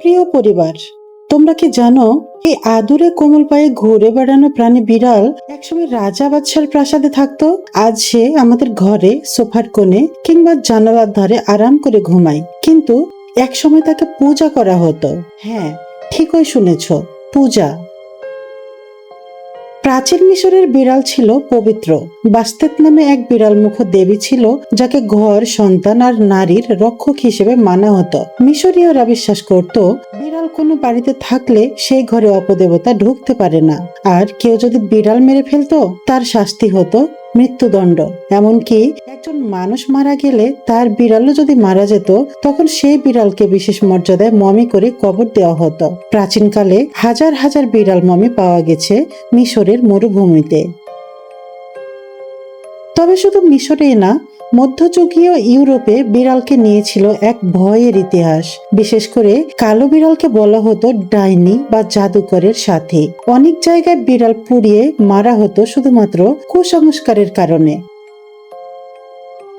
প্রিয় পরিবার, তোমরা কি জানো এই আদুরে কোমল পায়ে ঘুরে বেড়ানো প্রাণী বিড়াল একসময় রাজা বাদশার প্রাসাদে থাকতো? আজ সে আমাদের ঘরে, সোফার কোণে কিংবা জানালার ধারে আরাম করে ঘুমায়। কিন্তু একসময় তাকে পূজা করা হতো। হ্যাঁ ঠিকই শুনেছ, পূজা। প্রাচীন মিশরের বিড়াল ছিল পবিত্র। বাস্তেত নামে এক বিড়াল মুখ দেবী ছিল, যাকে ঘর, সন্তান আর নারীর রক্ষক হিসেবে মানা হতো। মিশরীয়রা বিশ্বাস করত, বিড়াল কোনো বাড়িতে থাকলে সেই ঘরে অপদেবতা ঢুকতে পারে না। আর কেউ যদি বিড়াল মেরে ফেলতো, তার শাস্তি হতো মৃত্যুদণ্ড। এমনকি একজন মানুষ মারা গেলে তার বিড়ালও যদি মারা যেত, তখন সেই বিড়ালকে বিশেষ মর্যাদায় মমি করে কবর দেওয়া হতো। প্রাচীনকালে হাজার হাজার বিড়াল মমি পাওয়া গেছে মিশরের মরুভূমিতে। তবে শুধু মিশরেই না, মধ্যযুগীয় ইউরোপে বিড়ালকে নিয়েছিল এক ভয়ের ইতিহাস। বিশেষ করে কালো বিড়ালকে বলা হতো ডাইনি বা জাদুকরের সাথে। অনেক জায়গায় বিড়াল পুড়িয়ে মারা হতো শুধুমাত্র কুসংস্কারের কারণে।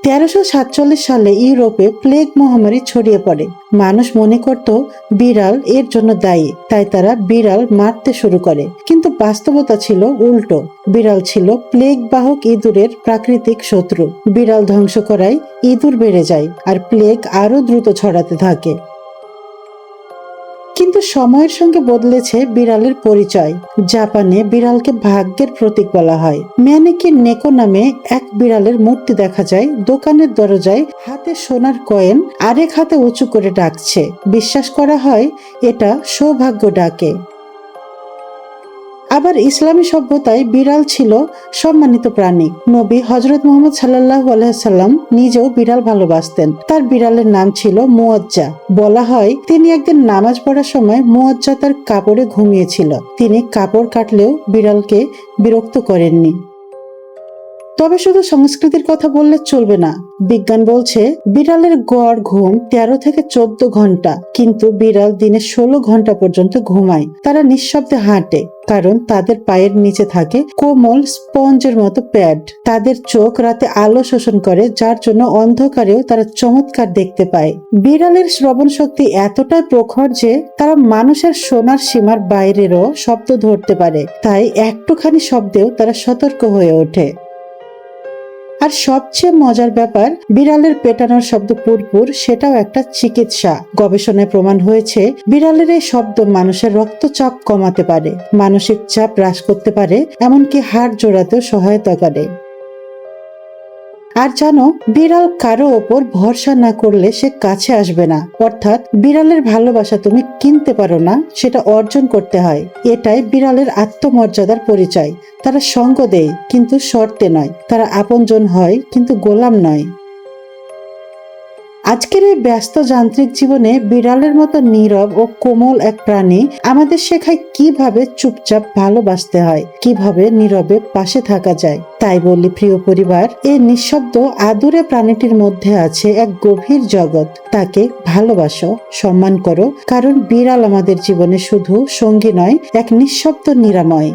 তেরোশো সাতচল্লিশ সালে ইউরোপে প্লেগ মহামারী ছড়িয়ে পড়ে। মানুষ মনে করত বিড়াল এর জন্য দায়ী, তাই তারা বিড়াল মারতে শুরু করে। কিন্তু বাস্তবতা ছিল উল্টো। বিড়াল ছিল প্লেগ বাহক ইঁদুরের প্রাকৃতিক শত্রু। বিড়াল ধ্বংস করায় ইঁদুর বেড়ে যায় আর প্লেগ আরও দ্রুত ছড়াতে থাকে। কিন্তু সময়ের সঙ্গে বদলেছে বিড়ালের পরিচয়। জাপানে বিড়ালকে ভাগ্যের প্রতীক বলা হয়। ম্যানেকি নেকো নামে এক বিড়ালের মূর্তি দেখা যায়। দোকানের দরজায় হাতে সোনার কয়েন, আরেক হাতে উঁচু করে ডাকছে। বিশ্বাস করা হয় এটা সৌভাগ্য ডাকে। আবার ইসলামী সভ্যতায় বিড়াল ছিল সম্মানিত প্রাণী। নবী হজরত মোহাম্মদ সাল্লাহ আলাইসাল্লাম নিজেও বিড়াল ভালোবাসতেন। তার বিড়ালের নাম ছিল মুয়াজ্জা। বলা হয়, তিনি একদিন নামাজ পড়ার সময় মুয়াজ্জা তার কাপড়ে ঘুমিয়েছিল। তিনি কাপড় কাটলেও বিড়ালকে বিরক্ত করেননি। তবে শুধু সংস্কৃতির কথা বললে চলবে না। বিজ্ঞান বলছে, বিড়ালের গড় ঘুম তেরো থেকে চোদ্দ ঘণ্টা, কিন্তু বিড়াল দিনে ষোলো ঘণ্টা পর্যন্ত ঘুমায়। তারা নিঃশব্দে হাঁটে। কারণ তাদের পায়ের নিচে থাকে কোমল স্পঞ্জের মতো প্যাড। তাদের চোখ রাতে আলো শোষণ করে, যার জন্য অন্ধকারেও তারা চমৎকার দেখতে পায়। বিড়ালের শ্রবণ শক্তি এতটাই প্রখর যে তারা মানুষের সোনার সীমার বাইরেরও শব্দ ধরতে পারে। তাই একটুখানি শব্দেও তারা সতর্ক হয়ে ওঠে। আর সবচেয়ে মজার ব্যাপার, বিড়ালের পেটানোর শব্দ পুরপুর, সেটাও একটা চিকিৎসা। গবেষণায় প্রমাণ হয়েছে, বিড়ালের এই শব্দ মানুষের রক্তচাপ কমাতে পারে, মানসিক চাপ হ্রাস করতে পারে, এমনকি হাড় জোড়াতেও সহায়তা করে। আর জানো বিড়াল কারও ওপর ভরসা না করলে সে কাছে আসবে না। অর্থাৎ বিড়ালের ভালোবাসা তুমি কিনতে পারো না, সেটা অর্জন করতে হয়। এটাই বিড়ালের আত্মমর্যাদার পরিচয়। তারা সঙ্গ দেয়, কিন্তু শর্তে নয়। তারা আপনজন হয়, কিন্তু গোলাম নয়। আজকের এই ব্যস্ত যান্ত্রিক জীবনে বিড়ালের মতো নীরব ও কোমল এক প্রাণী আমাদের শেখায় কীভাবে চুপচাপ ভালোবাসতে হয়, কীভাবে নীরবে পাশে থাকা যায়। তাই বলি, প্রিয় পরিবার, এই নিঃশব্দ, আদুরে প্রাণীটির মধ্যে আছে এক গভীর জগৎ। তাকে ভালোবাসো, সম্মান করো, কারণ বিড়াল আমাদের জীবনে শুধু সঙ্গী নয়, এক নিঃশব্দ নিরাময়।